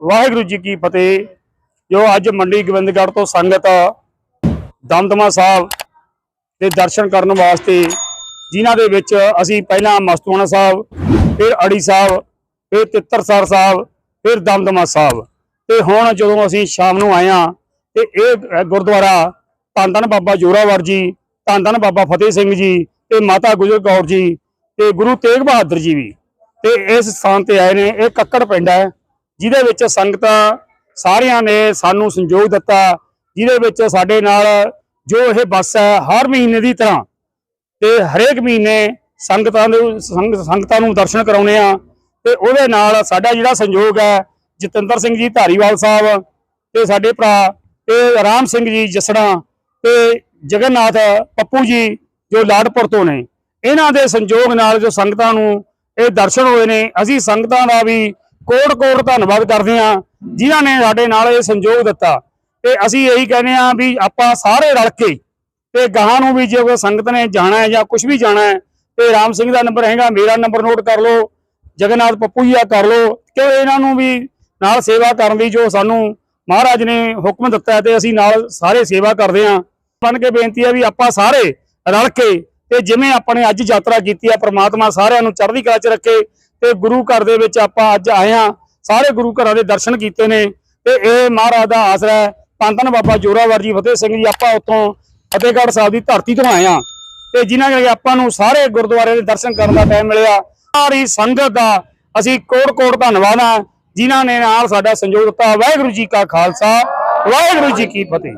ਵਾਹਿਗੁਰੂ ਜੀ ਕੀ ਫਤਿਹ। ਜੋ ਅੱਜ ਮੰਡੀ ਗੋਬਿੰਦਗੜ੍ਹ ਤੋਂ ਸੰਗਤ ਦਮਦਮਾ ਸਾਹਿਬ ਦੇ ਦਰਸ਼ਨ ਕਰਨ ਵਾਸਤੇ ਜਿਨ੍ਹਾਂ ਦੇ ਵਿੱਚ ਅਸੀਂ ਪਹਿਲਾਂ ਮਸਤੂਆਣਾ ਸਾਹਿਬ, ਫਿਰ ਅੜੀ ਸਾਹਿਬ, ਫਿਰ ਤਿੱਤਰਸਰ ਸਾਹਿਬ, ਫਿਰ ਦਮਦਮਾ ਸਾਹਿਬ। ਤੇ ਹੁਣ ਜਦੋਂ ਅਸੀਂ ਸ਼ਾਮ ਨੂੰ ਆਏ ਹਾਂ, ਤੇ ਇਹ ਗੁਰਦੁਆਰਾ ਧੰਨ ਧੰਨ ਬਾਬਾ ਜੋਰਾਵਰ ਜੀ ਧੰਨ ਧੰਨ ਬਾਬਾ ਫਤਿਹ ਸਿੰਘ ਜੀ ਤੇ ਮਾਤਾ ਗੁਜਰ ਕੌਰ ਜੀ ਤੇ ਗੁਰੂ ਤੇਗ ਬਹਾਦਰ ਜੀ ਵੀ। ਤੇ ਇਸ ਸਥਾਨ ਤੇ ਆਏ ਨੇ, ਇਹ ਕੱਕੜ ਪਿੰਡ ਹੈ। ਜਿਹਦੇ ਵਿੱਚ ਸੰਗਤਾਂ ਸਾਰਿਆਂ ਨੇ ਸਾਨੂੰ ਸੰਯੋਗ ਦਿੱਤਾ, ਜਿਹਦੇ ਵਿੱਚ ਸਾਡੇ ਨਾਲ ਜੋ ਇਹ ਬੱਸ ਹੈ, ਹਰ ਮਹੀਨੇ ਦੀ ਤਰ੍ਹਾਂ ਤੇ ਹਰੇਕ ਮਹੀਨੇ ਸੰਗਤਾਂ ਨੂੰ, ਸੰਗ- ਸੰਗਤਾਂ ਨੂੰ ਦਰਸ਼ਨ ਕਰਾਉਨੇ ਆ ਤੇ ਉਹਦੇ ਨਾਲ ਸਾਡਾ ਜਿਹੜਾ ਸੰਯੋਗ ਹੈ, ਜਤਿੰਦਰ ਸਿੰਘ ਜੀ ਧਾਰੀਵਾਲ ਸਾਹਿਬ ਤੇ ਸਾਡੇ ਭਰਾ ਤੇ ਰਾਮ ਸਿੰਘ ਜੀ ਜਸੜਾ ਤੇ ਜਗਨਨਾਥ ਪੱਪੂ ਜੀ ਜੋ ਲਾਡਪੁਰ ਤੋਂ ਨੇ। ਇਹਨਾਂ ਦੇ ਸੰਯੋਗ ਨਾਲ ਜੋ ਸੰਗਤਾਂ ਨੂੰ ਇਹ ਦਰਸ਼ਨ ਹੋਏ ਨੇ, ਅਸੀਂ ਸੰਗਤਾਂ ਦਾ ਵੀ ਕੋਟ ਕੋਟ ਧੰਨਵਾਦ ਕਰਦੇ ਹਾਂ ਜਿਨ੍ਹਾਂ ਨੇ ਸਾਡੇ ਨਾਲ ਇਹ ਸੰਯੋਗ ਦਿੱਤਾ। ਤੇ ਅਸੀਂ ਇਹੀ ਕਹਿੰਦੇ ਆ ਵੀ ਆਪਾਂ ਸਾਰੇ ਰਲ ਕੇ ਤੇ ਗਾਹਾਂ ਨੂੰ ਵੀ ਜੇ ਕੋਈ ਸੰਗਤ ਨੇ ਜਾਣਾ ਹੈ ਜਾਂ ਕੁਝ ਵੀ ਜਾਣਾ ਹੈ, ਤੇ ਰਾਮ ਸਿੰਘ ਦਾ ਨੰਬਰ ਹੈਗਾ, ਮੇਰਾ ਨੰਬਰ ਨੋਟ ਕਰ ਲਓ, ਜਗਨਨਾਥ ਪੱਪੂ ਜੀ ਦਾ ਕਰ ਲਓ ਕਿ ਇਹਨਾਂ ਨੂੰ ਵੀ ਨਾਲ ਸੇਵਾ ਕਰਨ ਦੀ ਜੋ ਸਾਨੂੰ ਮਹਾਰਾਜ ਨੇ ਹੁਕਮ ਦਿੱਤਾ ਤੇ ਅਸੀਂ ਨਾਲ ਸਾਰੇ ਸੇਵਾ ਕਰਦੇ ਹਾਂ। ਬਣ ਕੇ ਬੇਨਤੀ ਹੈ ਵੀ ਆਪਾਂ ਸਾਰੇ ਰਲ ਕੇ ਤੇ ਜਿਵੇਂ ਆਪਾਂ ਨੇ ਅੱਜ ਯਾਤਰਾ ਕੀਤੀ ਆ ਪ੍ਰਮਾਤਮਾ ਸਾਰਿਆਂ ਨੂੰ ਚੜ੍ਹਦੀ ਕਲਾ 'ਚ ਰੱਖੇ ਤੇ ਗੁਰੂ ਘਰ ਦੇ ਵਿੱਚ ਆਪਾਂ ਅੱਜ ਆਏ ਹਾਂ। ਸਾਰੇ ਗੁਰੂ ਘਰਾਂ ਦੇ ਦਰਸ਼ਨ ਕੀਤੇ ਨੇ। ਤੇ ਇਹ ਮਹਾਰਾਜ ਦਾ ਆਸਰਾ ਹੈ। ਪੰਤਨ ਬਾਬਾ ਜੋਰਾਵਰ ਜੀ ਫਤਿਹ ਸਿੰਘ ਜੀ, ਆਪਾਂ ਉੱਥੋਂ ਫਤਿਹਗੜ੍ਹ ਸਾਹਿਬ ਦੀ ਧਰਤੀ ਤੋਂ ਆਏ ਹਾਂ। ਤੇ ਜਿਨ੍ਹਾਂ ਕਰਕੇ ਆਪਾਂ ਨੂੰ ਸਾਰੇ ਗੁਰਦੁਆਰੇ ਦੇ ਦਰਸ਼ਨ ਕਰਨ ਦਾ ਟਾਈਮ ਮਿਲਿਆ। ਸਾਰੀ ਸੰਗਤ ਦਾ ਅਸੀਂ ਕੋਟ ਕੋਟ ਧੰਨਵਾਦ ਆ ਜਿਨ੍ਹਾਂ ਨੇ ਨਾਲ ਸਾਡਾ ਸੰਯੋਗ ਦਿੱਤਾ। ਵਾਹਿਗੁਰੂ ਜੀ ਕਾ ਖਾਲਸਾ, ਵਾਹਿਗੁਰੂ ਜੀ ਕੀ ਫਤਿਹ।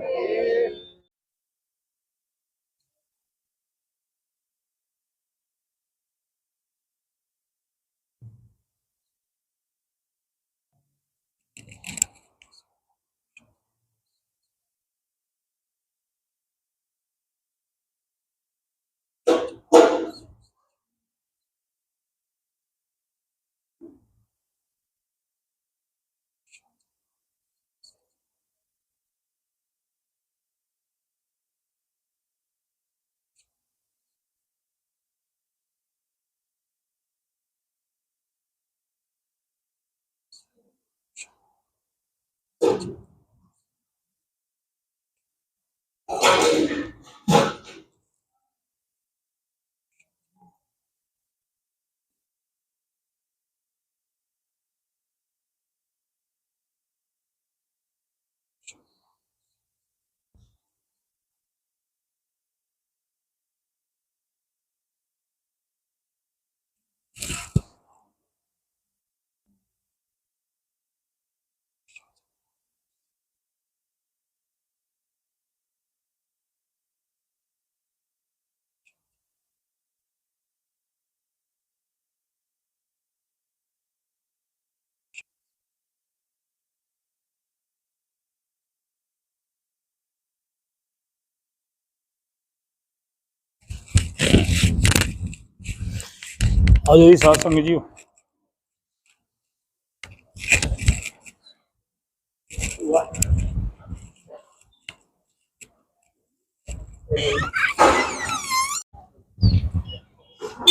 ਆਜੋ ਜੀ, ਸਾਧ ਸੰਗਤ ਜੀ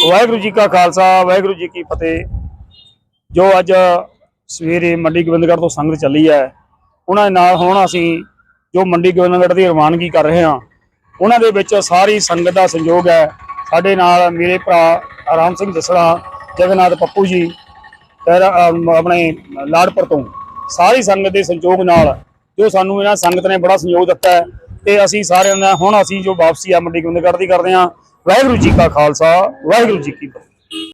ਵਾਹਿਗੁਰੂ ਜੀ ਕਾ ਖਾਲਸਾ, ਵਾਹਿਗੁਰੂ ਜੀ ਕੀ ਫਤਿਹ। ਜੋ ਅੱਜ ਸਵੇਰੇ ਮੰਡੀ ਗੋਬਿੰਦਗੜ੍ਹ ਤੋਂ ਸੰਗਤ ਚੱਲੀ ਹੈ, ਉਹਨਾਂ ਦੇ ਨਾਲ ਹੁਣ ਅਸੀਂ ਜੋ ਮੰਡੀ ਗੋਬਿੰਦਗੜ੍ਹ ਦੀ ਰਵਾਨਗੀ ਕਰ ਰਹੇ ਹਾਂ, ਉਹਨਾਂ ਦੇ ਵਿੱਚ ਸਾਰੀ ਸੰਗਤ ਦਾ ਸੰਯੋਗ ਹੈ। ਸਾਡੇ ਨਾਲ ਮੇਰੇ ਭਰਾ ਰਾਮ ਸਿੰਘ ਜਸੜਾ, ਜਗਨਨਾਥ ਪੱਪੂ ਜੀ ਤੇ ਆਪਣੇ ਲਾੜਪੁਰ ਤੋਂ। ਸਾਰੀ ਸੰਗਤ ਦੇ ਸੰਯੋਗ ਨਾਲ ਜੋ ਸਾਨੂੰ ਇਹਨਾਂ ਸੰਗਤ ਨੇ ਬੜਾ ਸੰਯੋਗ ਦਿੱਤਾ ਹੈ, ਤੇ ਅਸੀਂ ਸਾਰਿਆਂ ਦਾ ਹੁਣ ਅਸੀਂ ਜੋ ਵਾਪਸੀ ਆ ਮੰਡੀ ਗੋਬਿੰਦਗੜ੍ਹ ਦੀ ਕਰਦੇ ਹਾਂ। ਵਾਹਿਗੁਰੂ ਜੀ ਕਾ ਖਾਲਸਾ, ਵਾਹਿਗੁਰੂ ਜੀ ਕੀ ਫਤਿਹ।